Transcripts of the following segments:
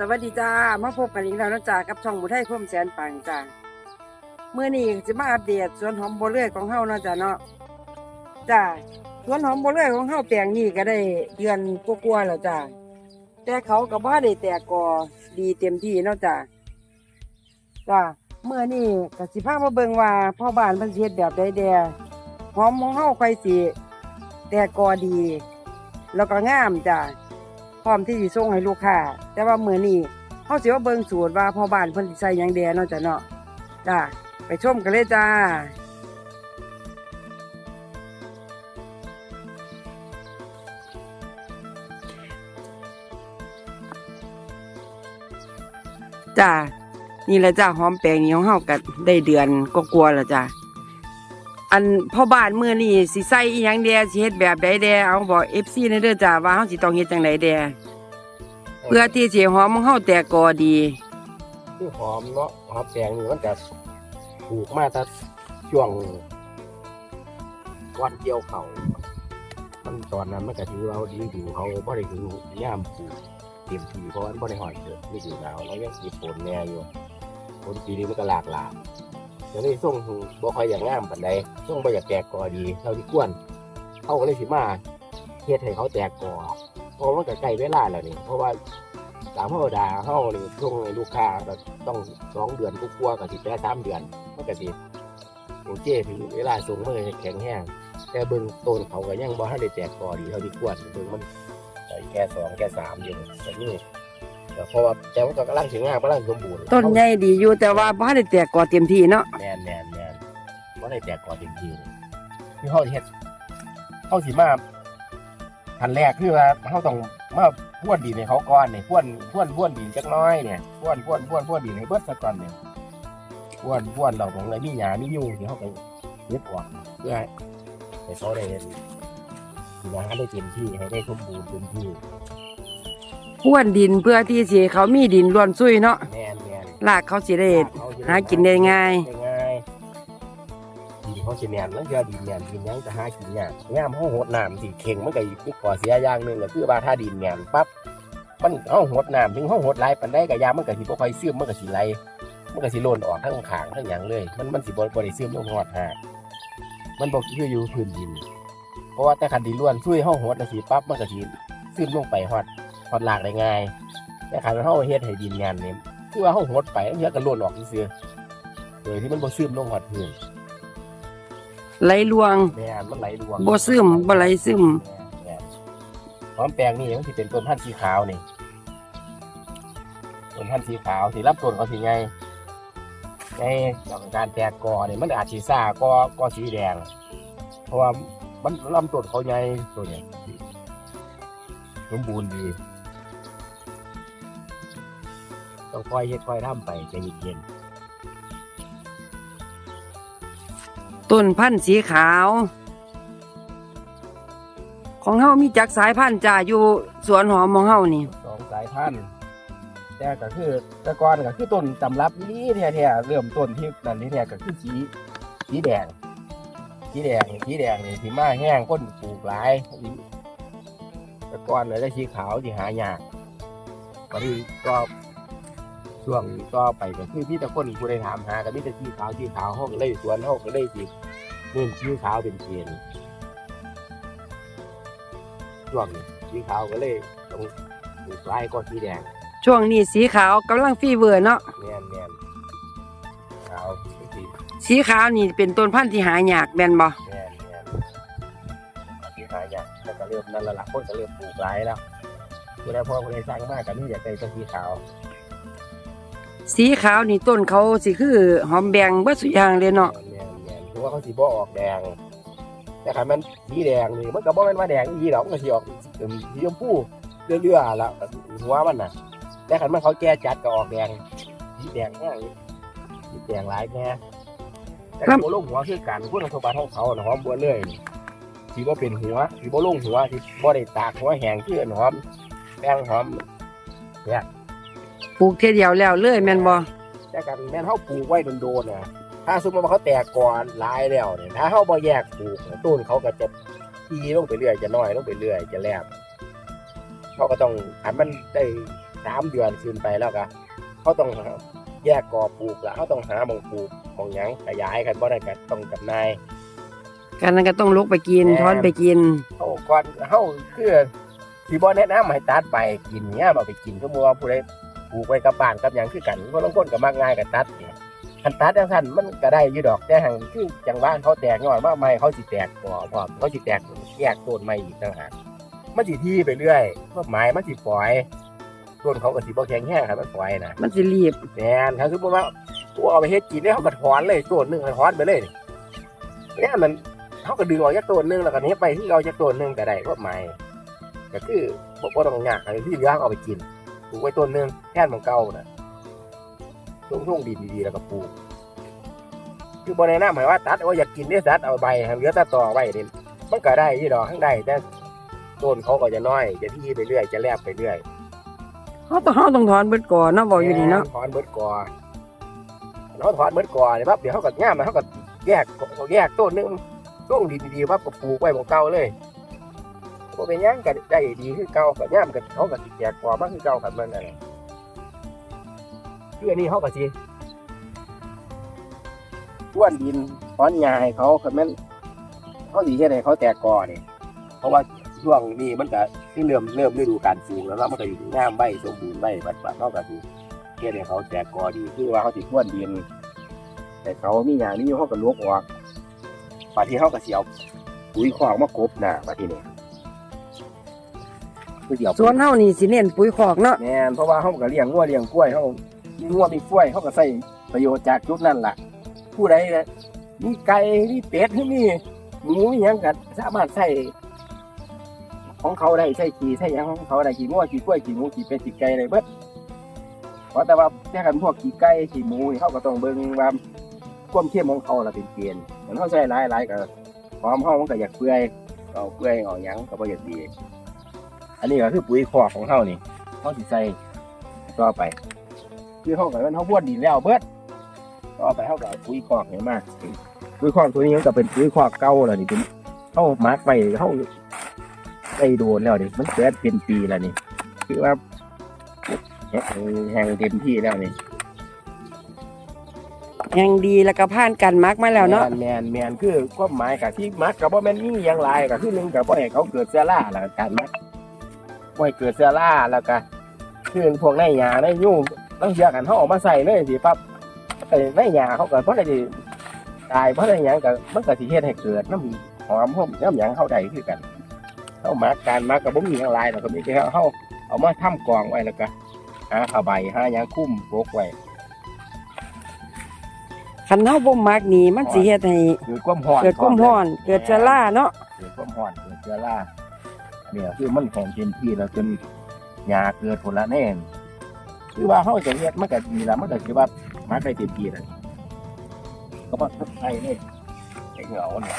สวัสดีจ้ามาพบกันอีกแล้วนะจ้ากับช่องบุไทยพ่มแสนปังจ้าเมื่อนี้จะมาอัปเดตสวนหอมโบเลื่อยของเฮาเนาะจ้าเนาะจ้าสวนหอมโบเลื่อยของเฮาแปลงนี้ก็ได้เดือนกว่าๆแล้วจ้าแต่เขาก็บ่ได้แตกกอดีเต็มที่เนาะจ้าจ้าเมื่อนี้กสิพามาเบิงว่าพ่อบ้านเพิ่นเฮ็ดแบบใดแดหอมของเฮาค่อยสิแตกกอดี แล้วก็งามจ้า ร้อมที่สิส่งให้ลูกค้าแต่ว่ามื้อนี้เฮาสิว่าเบิ่งสูตรว่าพ่อบ้านเพิ่นสิใส่หยังแดเนาะจ้ะเนาะจ้าไปชมกันเลยจ้าจ้านี่แหละจ้าหอมแปลงนี้ของเฮาก็ได้เดือนก็กลัวแล้วจ้า อันพ่อบ้านมื้อนี้สิใส่อีหยังแดสิเฮ็ดแบบใดแดเอาบอก FC ในเด้อจ้าว่าเฮาสิต้องเฮ็ดจังไดแดเพื่อที่สิหอมของเฮาแตกกอดีคือหอมเนาะหอมแดงนี่มันจะปลูกมาตั้งช่วงวันเกี่ยวเขามันตอนนั้นมันก็ถือว่าดีดูเขาบ่ได้ถึงย่ามปลูกเต็มที่เพราะว่ามันบ่ได้หอยเกิดนี่คือหนาวแล้วยังมีฝนแน่อยู่ฝนปีนี้มันก็หลากหลาย เดี๋ยวนี้ส่งบ่ค่อยอย่างงามปานใดส่งบ่อยากแตกกอดีเท่าที่ควรเขาก็เลยสิมาเฮ็ดให้เขาแตกกอเพราะมันก็ใกล้เวลาแล้วนี่เพราะว่าตามธรรมดาเฮานี่ช่วงให้ลูกค้าก็ต้องสองเดือนกว่าๆก็สิแปดสามเดือนมันก็สิโอเคถึงเวลาส่งมันก็แข็งแห้งแต่เบิ่งต้นเขาก็ยังบ่ทันได้แตกกอดีเท่าที่ควรเบิ่งมันแค่สองแค่สามอยู่แต่นี่ แต่เพราะว่าแต่มันก็กำลังสิงามกำลังสมบูรณ์ต้นใหญ่ดีอยู่แต่ว่าบ่ได้แตกกอเต็มที่เนาะแม่นแม่นแม่นบ่ได้แตกกอจริงๆที่เฮาสิเฮ็ดเฮาสิมาขั้นแรกคือว่าเฮาต้องมาพ่วนดินให้เขาก่อนนี่พ่วนพ่วนพ่วนดินจักหน้อยเนี่ยพ่วนพ่วนพ่วนพ่วนดินให้เบิดซะก่อนเนี่ยพ่วนพ่วนเราของอะไรมีหญ้ามียุงที่เฮาไปเย็บออกเพื่อให้เขาได้เห็นงานได้เต็มที่ให้ได้สมบูรณ์เต็มที่ พ่วนดินเพื่อที่สิเขามีดินร่วนซุยเนาะแม่นแม่นรากเขาสิได้หากินได้ง่ายได้ง่ายดินเขาสิแม่นแล้วเจอดินแม่นดินหยังจะหากินยากงามเฮาโหดน้ำสิเข่งมันก็มีข้อเสียอย่างหนึงก็คือว่าถ้าดินแม่นปั๊บมันเฮาโหดน้ำถึงเฮาโหดหลายปานใดก็ยามมันก็สิบ่ค่อยซึมมันก็สิไหลมันก็สิโลนออกทั้งข้างทั้งหยังเลย มันมันสิบ่บ่ได้ซึมลงฮอดหามันบ่คืออยู่พื้นดิน เพราะว่าแต่คันดินล้วนซุยเฮาโหดจังซี่ปั๊บมันก็สิซึมลงไปฮอด ฮอดรากได้ง่ายแต่คันเฮาเฮ็ดให้ดินแม่นนี่คือว่าเฮาโหดไปมันก็โลนออกซื่อๆโดยที่มันบ่ซึมลงฮอดพื้นไหลลวงแม่นมันไหลรวงบ่ซึมบ่ไหลซึมแม่นหอมแปลงนี่มันสิเป็นต้นพันธุ์สีขาวนี่ต้นพันธุ์สีขาวสีรับต้นเขาสีไงในการแตกกอเนี่ยมันอาจสีซ่ากอกอสีแดง เพราะว่ามันลำต้นเขาใหญ่ตัวเนี้สมบูรณ์ดี ต้องคอยเฮ็ดคอยทำไปใจเย็นต้นพันธุ์สีขาว ของเฮามีจักสายพันธุ์จ้าอยู่สวนหอมของเฮานี่ ๆสองสายพันธุ์แต่ก็คือแต่ก่อนก็คือต้นตำรับนี้แท้ๆเริ่มต้นที่นั่นนี่แท้ก็คือสีสีแดงสีแดงนี่สีแดงนี่สีมาแห้งก้นปลูกหลายแต่ก่อนเลยได้สีขาวที่หายากตอนนี้ก็ ช่วงก็ไปก็คือพี่ตะคนผู้ใดถามหาก็มีแต่สีขาวสีขาวห้องเลยสวนห้องก็เลยสีเน้นสีขาวเป็นเกณฑ์ช่วงนี้สีขาวก็เลยต้องปลูกหลายก็สีแดงช่วงนี้สีขาวกำลังฟีเวอร์เนาะแมนแมนขาวสีสีขาวนี่เป็นต้นพันธุ์ที่หายากแม่นบ่แมนแมนสีหายากแต่ก็เริ่มนั่นและละคนก็เริ่มปลูกหลายแล้วผู้ใดพ่อผู้ใดสร้างมากก็นี่อยากได้ต้นสีขาว สีขาวนี่ต้นเขาสิคือหอมแบงเบิดสุอย่างเลยเนาะแมนแมนเพราะว่าเขาสีบ่ออกแดง แต่ขันมันสีแดงนี่มันก็บ่แม่นว่าแดงอีหรอกมันก็สีออกเอิ่มสีชมพูเรื่อยๆละหัวมันน่ะ แต่ขันมันเขาแก่จัดก็ออกแดงสีแดงแง่สีแดงหลายแง่แต่ก็บ่ลงหัวคือกันคุณสมบัติของเขาน่ะหอมบัวเลยนี่สีบ่เป็นหัวสีบ่ลงหัวสีบ่ได้ตากหัวแห้งคืออันหอมแป้งหอม ปลูกเทียเดียวแล้วเลยแม่นบ่แต่กันแม่นเฮาปลูกไว้โดนๆน่ะถ้าสมมติว่าเขาแตกก่อนหลายแล้วเนี่ยถ้าเฮาบ่แยกปลูกต้นเขาก็จะทีลงไปเรื่อยจะน้อยลงไปเรื่อยจะแลบเขาก็ต้องอันมันได้สามเดือนขึ้นไปแล้วก็เขาต้องแยกกอปลูกแล้วเขาต้องหาหมองปลูกหมองหยังขยายกันบ่ได้ก็ต้องกับนายกันนั้นก็ต้องลุกไปกินแม่นทอนไปกินเขาก่อนเขาคือสิบ่แนะนำให้ตัดไปกินเนี้ยมาไปกินก็บ่ว่าผู้ใด ปลูกไว้กับบ้านกับหยังคือกันคนลางคนก็มักง่ายก็ตัดเนี่ยคันตัดจังซั่นมันก็ได้อยู่ดอกแต่หังคือจังหวะเขาแตกย้อนว่าไม่เขาสิแตกก่อพร้อมเขาสิแตกแยกต้นใหม่อีกต่างหากมันสิที่ไปเรื่อยต้นไม้มันสิปล่อยต้นเขาก็สิบ่แข็งแรงครับมันปล่อยนะมันสิรีบแม่นถ้าสมมติว่ากูเอาไปเฮ็ดกินเนี่ยเขาก็ถอนเลยต้นหนึงเขาถอนไปเลยนี่เนี่ยมันเขาก็ดึงออกจากต้นหนึงแล้วก็เนี้ยไปที่เราจากต้นหนึงก็ได้ก็ไม่ก็คือบ่บ่ต้องยากอะไรที่เหลือเอาไปกิน ปลูกไว้ต้นหนึงแค่นของเก่าน่ะช่วงช่วงดินดีๆแล้วก็ปลูก คือบ่แนะนำให้ว่าตัดว่าอยากกินเนี่ยตัดเอาใบให้เหลือแตาต่อไว้นี่มันก็ได้ที่ดอกข้างได้แต่ต้นเขาก็จะน้อย จะที่ไปเรื่อย จะแลบไปเรื่อยเฮาต้องเฮาต้องถอนเบิดก่อนเนาะบอกอยู่นี่เนาะถอนเบิดกอเขาถอนเบิดกอเนี่ยปั๊บเดี๋ยวเขาก็ง่ามมาเขาก็แยกเขาแยกต้นหนึงต้นดีๆปั๊บก็ปลูกไว้ของเก่าเลย พอเป็นหยังก็ได้ดีคือเก่าก็ง่ามก็เขาก็สิแยกกอมาคือเก่ากันมันนั่นแหละคืออันนี้เขาก็สิท้วนดินถอนหญ้าให้เขาคือมันเขาสิเฮ็ดให้เขาแตกกอนี่เพราะว่าช่วงนี้มันก็ที่เริ่มเริ่มฤดูการปลูกแล้วเนาะมันก็อยู่งามใบสมบูรณ์ใบบัดบัดเขาก็สิเฮ็ดให้เขาแตกกอดีคือว่าเขาสิพ่วนดิน แต่เขามีอย่างนี้เขาก็ลวกออกปาที่เขาก็เสียวปุ๋ยคอกมากบหน้าปาที่นี่ คือเดี๋ยวสวนเฮานี่สิเน้นปุ๋ยคอกเนาะแม่นเพราะว่าเขาก็เลี้ยงงัวเลี้ยงกล้วยเขามีงัวมีกล้วยเขาก็ใส่ประโยชน์จากจุดนั้นล่ะ ผู้ใดนะมีไก่มีเป็ดหรือมีหมูมีหยังก็สามารถใส่ของเขาได้ใส่ขี้ใส่หยังของเขาได้ขี้งัวขี้กล้วยขี้หมูขี้เป็ดขี้ไก่ได้เบิดเพราะแต่ว่าแค่กันพวกขี้ไก่ขี้หมูนี่เขาก็ต้องเบิ่งว่าความเข้มของเขาล่ะเป็นเกณฑ์เหมือนเขาใช้หลายหลายๆก็ความเขามันก็อยากเปื่อยเอาเปื่อยเอาหยังก็บ่อยากดี อันนี้ก็คือปุ๋ยคอกของเขานี่เขาสิใส่ต่อไป คือเขากับมันเขาบ้วนดินแล้วเบิดต่อไปเขาก็เอาปุ๋ยคอกเนี่ยมาปุ๋ยคอกตัวนี้มันก็เป็นปุ๋ยคอกเก่าแล้วนี่เป็นเขามาร์กไปเขาได้โดนแล้วนี่มันเกิดเป็นปีแล้วนี่คือว่าแห่งเต็มที่แล้วนี่ยังดีแล้วก็ผ่านกันมักมาแล้วเนาะแมนแมนแมนคือความหมายกับที่มักกับว่าแม่นมีอยังไรกับที่หนึ่งกับว่าให้เขาเกิดเสื้อล่าแล้วก็การมั กว่าให้เกิดเสื้อล่าแล้วก็คือพวกในหยาในยุ่งต้องเชื่อกันเขาออกมาใส่เลยสิปั๊บไอ้ในหยาเขาเกิดเพราะอะไรตายเพราะอะไรหยังกับมันก็สิเฮ็ดให้เกิดน้ำหอมหอมน้ำหยังเข้าได้คือกันเขามักการมักกับบ่มีอยังไรแล้วก็มีแค่เขาเอามาทำกองไว้แล้วก็หาผ้าใบหาหยังคุ้มโบกไว้คันเฮาบ่มักนี่มันสิเฮ็ดให้เกิดความร้อนเกิดความร้อนเกิดจะล่าเนาะ เกิดความร้อนเกิดเชื้อรา เนี่ยคือมันแข็งเต็มที่แล้วจนหญ้าเกิดผลละแน่นคือว่าเขาจะเฮ็ดมันก็ดีแล้วมันก็คือว่ามันได้เต็มที่แล้วก็มาใส่เลยไอ้เหงาเนี่ย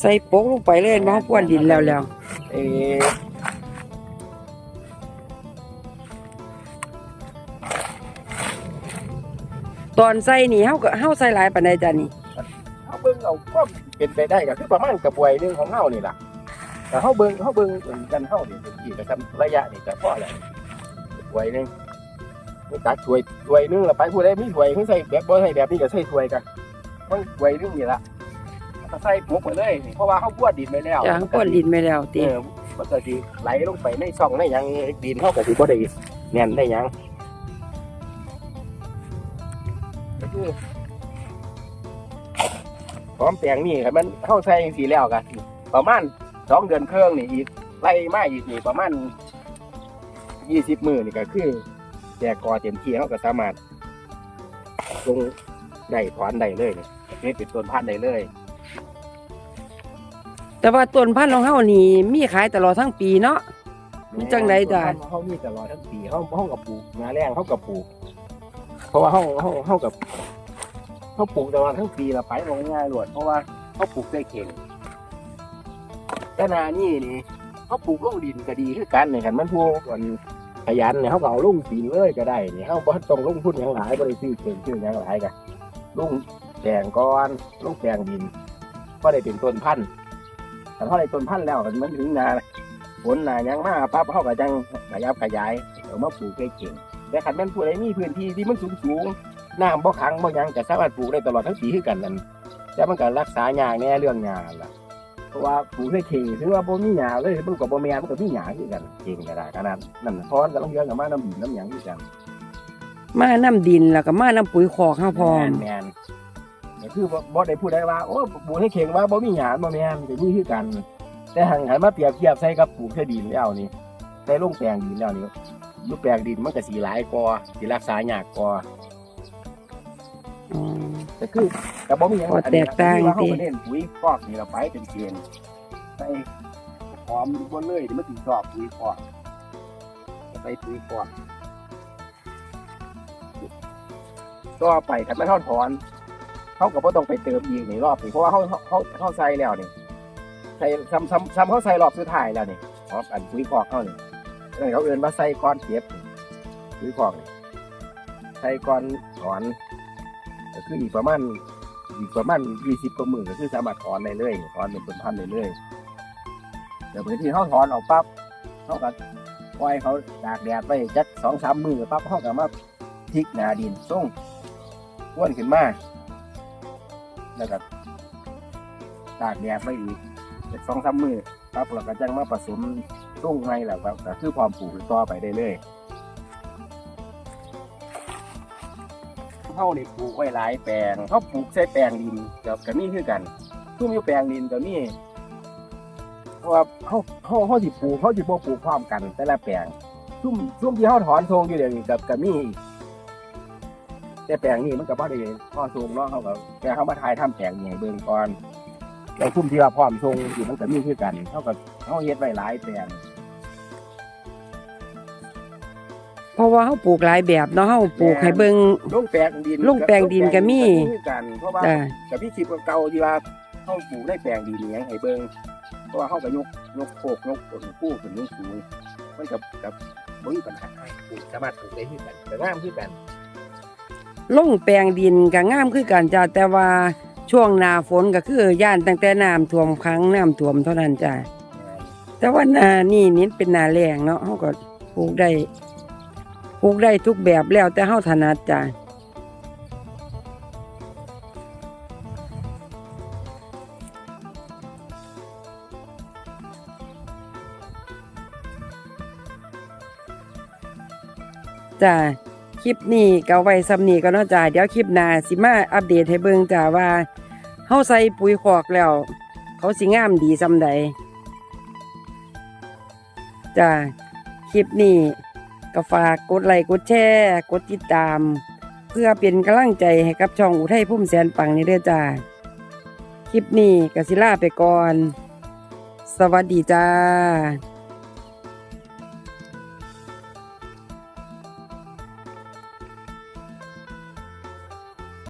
ใส่โปกลงไปเลยบ่พรวนดินแล้วแล้วเอ๊ะตอนใส่นี่เฮาก็เฮาใส่หลายปานใดจ้ะนี่เขาเบิ่งเอาความเป็นไปได้ก็คือประมาณกระบวยหนึงของเฮานี่ล่ะ แต่เขาเบิ่งเขาเบิ่งกันเฮานี่เต็มที่ก็ทำระยะนี่ก็พอแล้วกระบวยหนึงไม่ตักถ้วยถ้วยหนึงและไปผู้ใดมีถ้วยเขาใส่แบบบ่ใส่แบบนี้ก็ใส่ถ้วยกันมันถ้วยหนึงนี่ล่ะก็ใส่หมกไปเลยเพราะว่าเขาพรวดดินไปแล้วจ้ะเฮาพรวนดินไปแล้วเอติอมันก็สิไหลลงไปในช่องในหยังดินเขาก็สิบ่ได้แน่นได้หยังก็คือพร้อมแปลงนี่ครับมันเข้าใส่จังซี่แล้วก็ประมาณ สองเดือนครึ่งนี่อีกไล่มาอีกนี่ประมาณยี่สิบมื้อนี่ก็คือแจกกอเต็มที่เขาก็สามารถลงได้ถอนได้เลยนี่เป็นต้นพันธุ์ได้เลย แต่ว่าต้นพันธุ์ของเฮานี่มีขายตลอดทั้งปีเนาะมันจังใดจ้ะเขามีตลอดทั้งปีเขาเขากับปลูกงาแรงเขากับปลูก เพราะว่าเขาเขาเขากับเขาปลูกตลอดทั้งปีละไปลงง่ายๆหลวดเพราะว่าเขาปลูกได้เข่ง แต่นานี่นี่เขาปลูกลงดินก็ดีคือกันเนี่ยกันมันพวกมันขยันเนี่ยเขาก็เอาลงดินเลยก็ได้เนี่ยเขาบ่ต้องลงทุนอย่างหลายบริซื้อเข่งซื้ออย่างหลายกันลงแดงก้อนลงแดงดินก็ได้เป็นต้นพันธุ์แต่พอได้ต้นพันธุ์แล้วมันถึงนาฝนนายังมาปั๊บเขาก็จังขยับขยายเอามาปลูกได้เก่งแต่ขันแม่นผู้ใดมีพื้นที่ที่มันสูงสูงน้ำบ่ขังบ่ยังก็สามารถปลูกได้ตลอดทั้งปีคือกันนั่นแต่มันก็รักษายากแน่เรื่องหญ้าล่ะ เพราะว่าปลูกได้เข่งถือว่าบ่มีหญ้าเลยมันก็บ่แม่นมันก็มีหญ้าคือกันเก่งก็ได้ขนาดนั่นพรก็ต้องเยอะกับมาน้ำดินน้ำหยังคือกันมาน้ำดินแล้วก็มาน้ำปุ๋ยคอกเฮาพร้อมแมนๆก็คือบ่บ่ได้พูดได้ว่าโอ้ปลูกให้เข่งว่าบ่มีหญ้าบ่แม่นก็มีคือกัน แต่หันหันมาเปรียบเทียบใส่กับปลูกแค่ดินแล้วนี่ใส่ลงแปลงดินแล้วนี่ลูกแปลงดินมันก็สีหลายกว่าสีรักษายากกว่า อ๋อแต่คือแต่บ่มีหยังก็แตกต่างอันนี้เขสิก็เน้นปุ๋ยคอกนี่เราไปเป็นเกณฑ์ใส่หอมบนเลยที่มันถึงชอบปุ๋ยคอกใส่ปุ๋ยคอกก็ไปกันไม่ทอดถอนเขาก็บ่ต้องไปเติมอีกในรอบนี้เพราะว่าเขาเขาเขาใส่แล้วนี่ใส่ซ้ำซ้ำซ้ำเขาใส่รอบสุดท้ายแล้วนี่เพราะอันปุ๋ยคอกเขานี่นั่นเขาเอินว่าใส่ก้อนเก็บนี่ปุ๋ยคอกนี่ ใส่ก้อนถอน ก็คืออีกประมาณอีกประมาณยี่สิบกว่าหมื่นก็คือสามารถถอนได้เลยถอนเป็นต้นพันธุ์ได้เลยเดี๋ยวพื้นที่เขาถอนออกปั๊บเขาก็ปล่อยเขาตากแดดไปจักสองสามมือปั๊บเขาก็มาพลิกหนาดินส่งว้วนขึ้นมาแล้วก็ตากแดดไปอีกจักสองสามมือปั๊บเราก็จังมาผสมส่งไงแล้วก็ก็คือความปลูกต่อไปได้เลย เขานี่ปลูกไว้หลายแปลงเขาปลูกใส่แปลงดินกับก็มีคือกันทุ่มอยู่แปลงดินก็มีเพราะว่าเขาเขาเขาสิปลูกเขาสิบ่ปลูกพร้อมกันแต่ละแปลงทุ่มทุ่มที่เขาถอนทรงอยู่เดี๋ยวนี้กับก็มีแต่แปลงนี้มันก็บ่ได้พ่อทรงเนาะเขาก็แกเขามาทายทำแปลงให้เบิ่งก่อนแล้วทุ่มที่ว่าพร้อมทรงอยู่มันก็มีคือกันเขาก็เขาเฮ็ดไว้หลายแปลง เพราะว่าเฮาปลูกหลายแบบเนาะเฮาปลูกให้เบิ่ง ลงแปลงดินลงแปลงดินก็มีคือกันเพราะว่าจ้ะกับพี่คลิปเก่าๆที่ว่าเขาปลูกได้แปลงดีเลี้ยงให้เบิ่งเพราะว่าเขาก็ยกยกโคกยกต้นกู้ขึ้นยกสูงมันกับกับบ่มีปัญหาปลูกสามารถปลูกได้คือกันแต่งามคือกัน ลงแปลงดินก็งามคือกันจ้ะแต่ว่าช่วงหน้าฝนก็คือย่านตั้งแต่น้ำท่วมครั้งน้ำท่วมเท่านั้นจ้ะแต่ว่าหน้านี่นี่เป็นหน้าแล้งเนาะเฮาก็ปลูกได้ ปลูกได้ทุกแบบแล้วแต่เฮาถนัดจ้ะจ้ะคลิปนี้ก็ไว้ซ้ำนี้ก็เนาะจ้ะเดี๋ยวคลิปหน้าสิมาอัปเดตให้เบิ่งจ้ะว่าเฮาใส่ปุ๋ยคอกแล้ว เขาสิงามดีซำใดจ้ะคลิปนี้ ก็ฝากกดไลค์กดแชร์กดติดตาม เพื่อเป็นกำลังใจให้กับช่องอุทัยพุ่มแสนปังนี่เด้อจ้าคลิปนี้กสิล่าไปก่อน สวัสดีจ้า